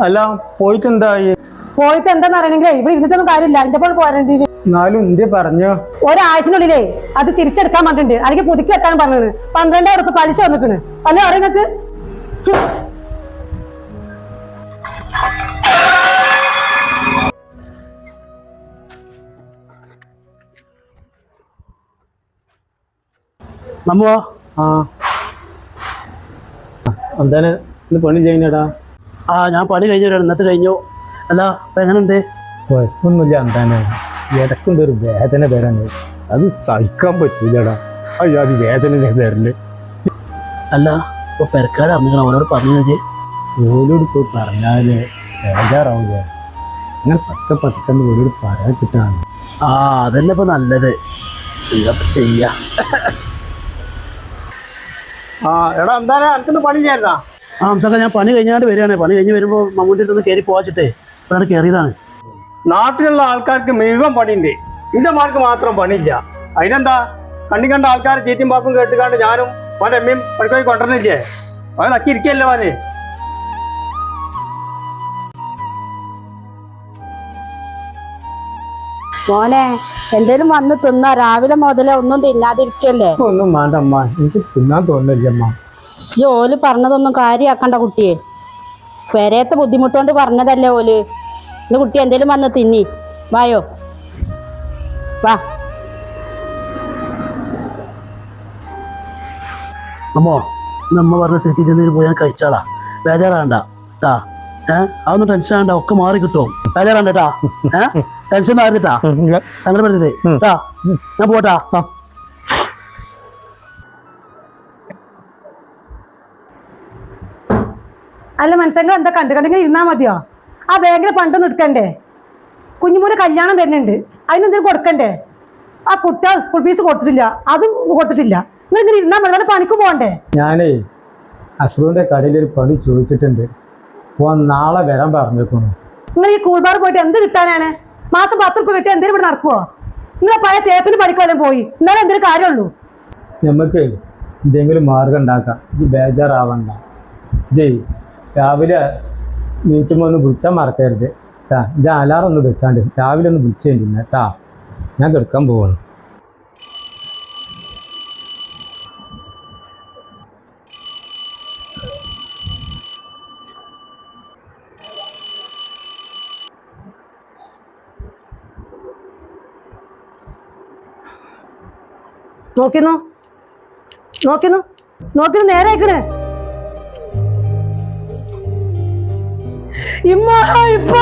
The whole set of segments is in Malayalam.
അല്ല പോയിട്ട് എന്തായി പോയിട്ട് എന്താന്ന് അറിയണെങ്കിലേ ഇവിടെ ഇരുന്നിട്ടൊന്നും കാര്യമില്ല. എന്റെ പോലെ പോരേണ്ടി. എന്നാലും ഇന്ത്യ പറഞ്ഞു? ഒരാഴ്ചനുള്ളിലേ അത് തിരിച്ചെടുക്കാൻ പറഞ്ഞിട്ടുണ്ട്. അല്ലെങ്കിൽ പുതുക്കി വെക്കാൻ പറഞ്ഞത് പന്ത്രണ്ടായിരം ഉറുപ്പ് പലിശ വന്നിക്കണ്. അല്ല അറിയുന്നത് നമ്മോ ആ. എന്താണ്? ഇന്ന് പണി ചെയ്യുന്നടാ ആ ഞാൻ പണി കഴിഞ്ഞു വരാം ഇന്നത്തെ കഴിഞ്ഞു. അല്ല ഇപ്പൊ എങ്ങനെയുണ്ട് കുഴപ്പമൊന്നുമില്ല എന്താണ്? ഇടക്കുണ്ട് ഒരു വേദന വരാന്. അത് സഹിക്കാൻ പറ്റൂലടാ. അയ്യോ അത് വേദന വരൽ. അല്ല ഇപ്പൊ പെരക്കാരെ അറിഞ്ഞിക്കണം അവരോട് പറഞ്ഞത്. ജോലിയോട് ഇപ്പോൾ പറഞ്ഞാൽ ബേജാറാവില്ല അങ്ങനെ പത്ത് പത്തൊന്ന് ജോലിയോട് പറയാച്ചിട്ടാണ്. ആ അതന്നെ ഇപ്പൊ നല്ലത്. ചെയ്യാ? ആ എടാ എന്താണ് എനിക്കൊന്ന് പണി ചെയ്യാനാ ആ അംസക്ക ഞാൻ പണി കഴിഞ്ഞാണ്ട് വരികയാണ്. പണി കഴിഞ്ഞ് വരുമ്പോൾ മമ്മൂട്ടി ഒന്ന് കയറി പോവാച്ചിട്ടേ ഇപ്പോഴാണ് കയറിയതാണ് നാട്ടിലുള്ള ആൾക്കാർക്ക് മുഴുവൻ പണിയുണ്ട്. എന്റെ മാർക്ക് മാത്രം പണിയില്ല. അതിനെന്താ? കണ്ണി കണ്ട ആൾക്കാർ ചീറ്റും പാപ്പും കേട്ടുകാണ്ട് ഞാനും അവന്റെ അമ്മയും പണിക്കോയി കൊണ്ടുവരുന്നില്ലേ? അവൻ നക്കി അവന്? മോനെ എന്തേലും വന്ന് തിന്നാ രാവിലെ മുതലേ ഒന്നും തിന്നാതിരിക്കല്ലേ? ഒന്നും വേണ്ട അമ്മ. എനിക്ക് തിന്നാൻ തോന്നുന്നില്ല അമ്മ. ഓൽ പറഞ്ഞതൊന്നും കാര്യമാക്കണ്ട കുട്ടിയെ. പെരയത്തെ ബുദ്ധിമുട്ടുകൊണ്ട് പറഞ്ഞതല്ലേ ഓൽ. ഇന്ന് കുട്ടി എന്തേലും വന്ന് തിന്നി. വായോ. വാ. അമ്മോ നമ്മ പറഞ്ഞ സ്ഥിതി ചെന്നതിന് പോയി ഞാൻ കഴിച്ചാളാ. ബേജാറാണ്ട ട്ടാ. ഏഹ് അതൊന്നും ടെൻഷൻ ആണ്ട ഒക്കെ മാറി കിട്ടും. ബേജാറാണ്ട ട്ടാ. ഏഹ് ടെൻഷൻ ആയിരുന്നിട്ടാ സങ്കടപ്പെടരുത്. ട്ടാ. ഞാൻ പോട്ടാ. അല്ല മനസ്സങ്ങൾ എന്താ കണ്ടു കണ്ടെങ്കിൽ ഇരുന്നാ മതിയോ? ആ ബാങ്കിൽ പണ്ടൊന്നും എടുക്കണ്ടേ? കുഞ്ഞുമൂന് കല്യാണം വരുന്നുണ്ട്. അതിനെന്തെങ്കിലും കൊടുക്കണ്ടേ? ആ കുട്ടി സ്കൂൾ ഫീസ് കൊടുത്തിട്ടില്ല. അതും കൊടുത്തിട്ടില്ല. നിങ്ങൾ ഇങ്ങനെ ഇരുന്നാൽ മതി. പണിക്ക് പോകണ്ടേ? ഞാനേ അസുഖന്റെ കടയിൽ ഒരു പണി ചോദിച്ചിട്ടുണ്ട്. ഓൻ നാളെ വരാൻ പറഞ്ഞേക്കുന്നു. നിങ്ങൾ ഈ കൂൾബാർ പോയിട്ട് എന്ത് കിട്ടാനാണ്? മാസം പത്ത് റുപ്യ കിട്ടിയാൽ എന്തെങ്കിലും ഇവിടെ നടക്കുവോ? നിങ്ങൾ പഴയ തേപ്പിന് പണിക്കോലം പോയി. എന്നാലും എന്തെങ്കിലും കാര്യമുള്ളൂ? നമുക്ക് എന്തെങ്കിലും മാർഗം ഉണ്ടാക്കാം. ഇത് ബേജാറാവണ്ട. ജയ്. രാവിലെ നീച്ചുമ്പോൾ ഒന്ന് വിളിച്ചാൽ മറക്കരുത്. കേട്ടാ ഇത് അലാറം ഒന്ന് വെച്ചാണ്ട് രാവിലെ ഒന്ന് വിളിച്ചു കഴിഞ്ഞിരുന്ന കേട്ടാ ഞാൻ കിടക്കാൻ പോവാണ്. നോക്കിന്നു. നോക്കിന്നു. നോക്കിന്നു നേരെ അയക്കണേ. ഇമ്മ ഇപ്പ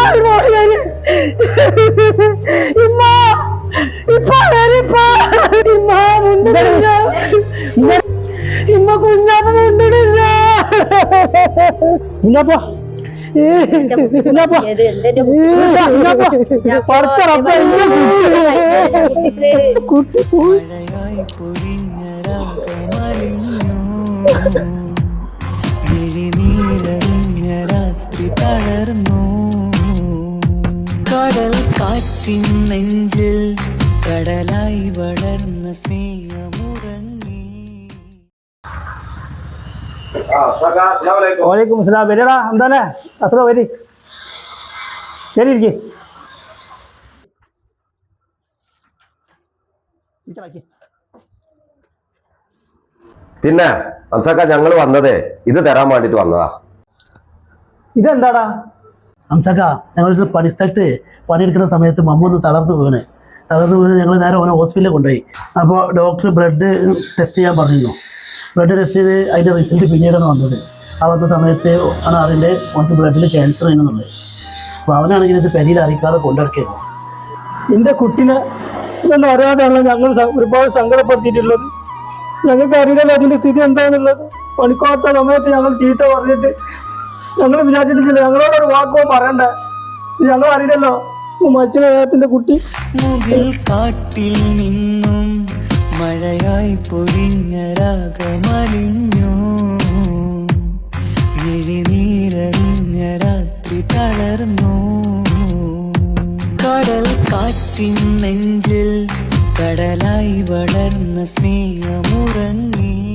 ഇമ്മ ഇപ്പ വരിപ്പ ഇമ്മ മുണ്ടിടില്ല ഇമ്മ കുഞ്ഞാപ്പ മുണ്ടിടില്ല കുഞ്ഞാപ്പോ കുട്ടി പോയി മഴയായി കാറ്റിൻ നെഞ്ചിൽ കടലായി വളർന്ന സ്നേഹമുറങ്ങി. വലൈക്കും അസ്സലാം. വരടാ എന്താണ് അത്ര വരി. ശരി ഇരിക്കേ. പിന്നെ അംസക്ക ഞങ്ങൾ വന്നതേ ഇത് തരാൻ വേണ്ടിട്ട് വന്നതാ. ഇതെന്താടാ? അംസക്ക ഞങ്ങൾ പണിസ്ഥലത്ത് പണിയെടുക്കുന്ന സമയത്ത് മമ്മ ഒന്ന് തളർന്നു വീണ്. തളർന്നു വീണ് ഞങ്ങൾ നേരെ ഓനെ ഹോസ്പിറ്റലിൽ കൊണ്ടുപോയി. അപ്പോൾ ഡോക്ടർ ബ്ലഡ് ടെസ്റ്റ് ചെയ്യാൻ പറഞ്ഞിരുന്നു. ബ്ലഡ് ടെസ്റ്റ് ചെയ്ത് അതിന്റെ റിസൾട്ട് പിന്നീടാണ് വന്നത്. ആ വന്ന സമയത്ത് ആണ് അതിന്റെ അവർക്ക് ബ്ലഡിൽ ക്യാൻസർ ആയിരുന്നുള്ളത് അപ്പോൾ അവനാണെങ്കിൽ ഇത് പെരിയിൽ അറിയിക്കാതെ കൊണ്ടിടക്കുന്നു എന്റെ കുട്ടിനെ ഇതൊന്നും അറിയാതെയാണല്ലോ ഞങ്ങൾ ഒരുപാട് സങ്കടപ്പെടുത്തിയിട്ടുള്ളത്. ഞങ്ങൾക്ക് അറിയില്ലല്ലോ അതിന്റെ സ്ഥിതി എന്താണെന്നുള്ളത് പണിക്കോത്ത സമയത്ത് ഞങ്ങൾ ചീത്ത പറഞ്ഞിട്ട് ഞങ്ങൾ വിചാരിച്ചിട്ടില്ല. ഞങ്ങളോട് ഒരു വാക്കോ പറയണ്ട. ഞങ്ങൾ അറിയില്ലല്ലോ. മനുഷ്യനത്തിന്റെ കുട്ടി. മുകിൽ കാട്ടിൽ നിന്നും മഴയായി പൊഴിഞ്ഞ രാഗമലിഞ്ഞു. രാത്രി തളർന്നു. കടൽ കാറ്റിൻ നെഞ്ചിൽ കടലായി വളർന്ന സ്നേഹമുറങ്ങി.